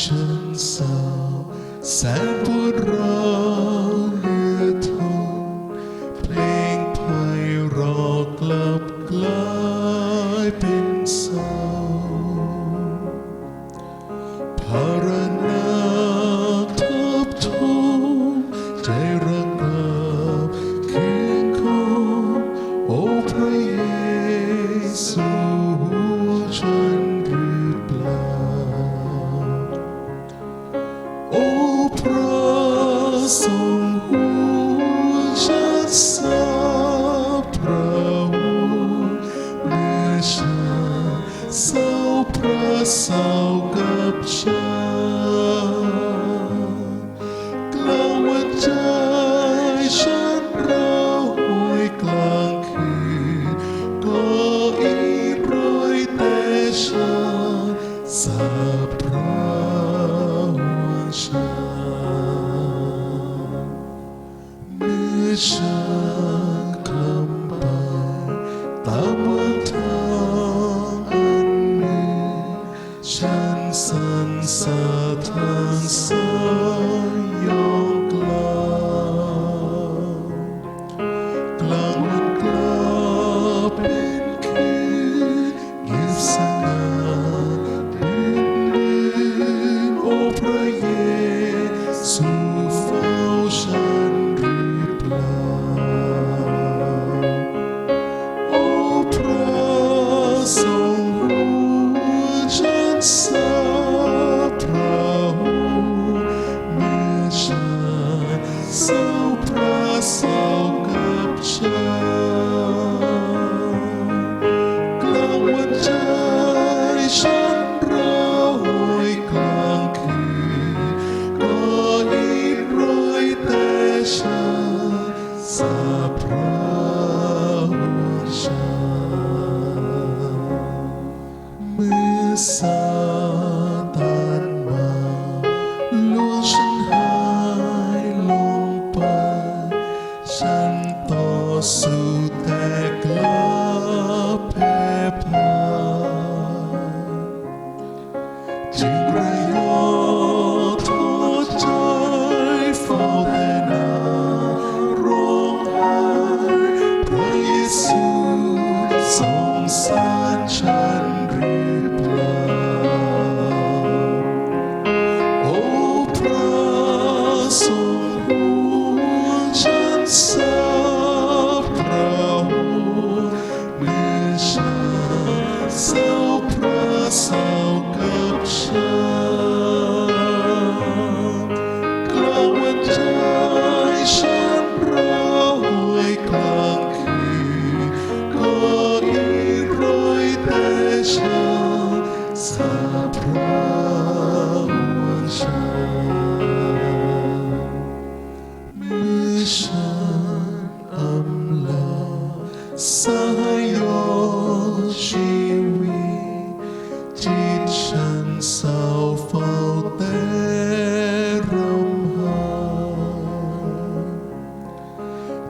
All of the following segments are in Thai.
ฉันเศร้าแสนปวดร้าวเหลือทนเพลงไพเราะกลับกลายเป็นเศร้าภารนาทับทมใจระงกับคืนคงโอ้พระเยซูฉันห ฉันคลำไปตามวันทางอันหนึ่งฉันสันสาทางสายยองกลางกลางวันกลาเป็นคืนเงียบสงัดรื่นรื่นโอ้พระเย สา ฉั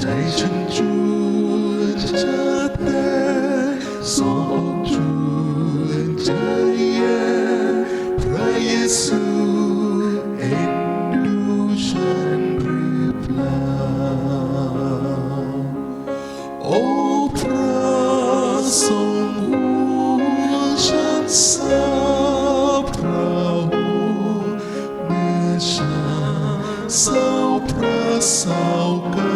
ใจฉันจวนจะแต่สองจวนใจแย่พระเยซูเอ็นดูฉันหรือเปล่าโอ้พระทรงหัวฉันสาพระหัวเมื่อฉันเศร้าพระเศร้ากับ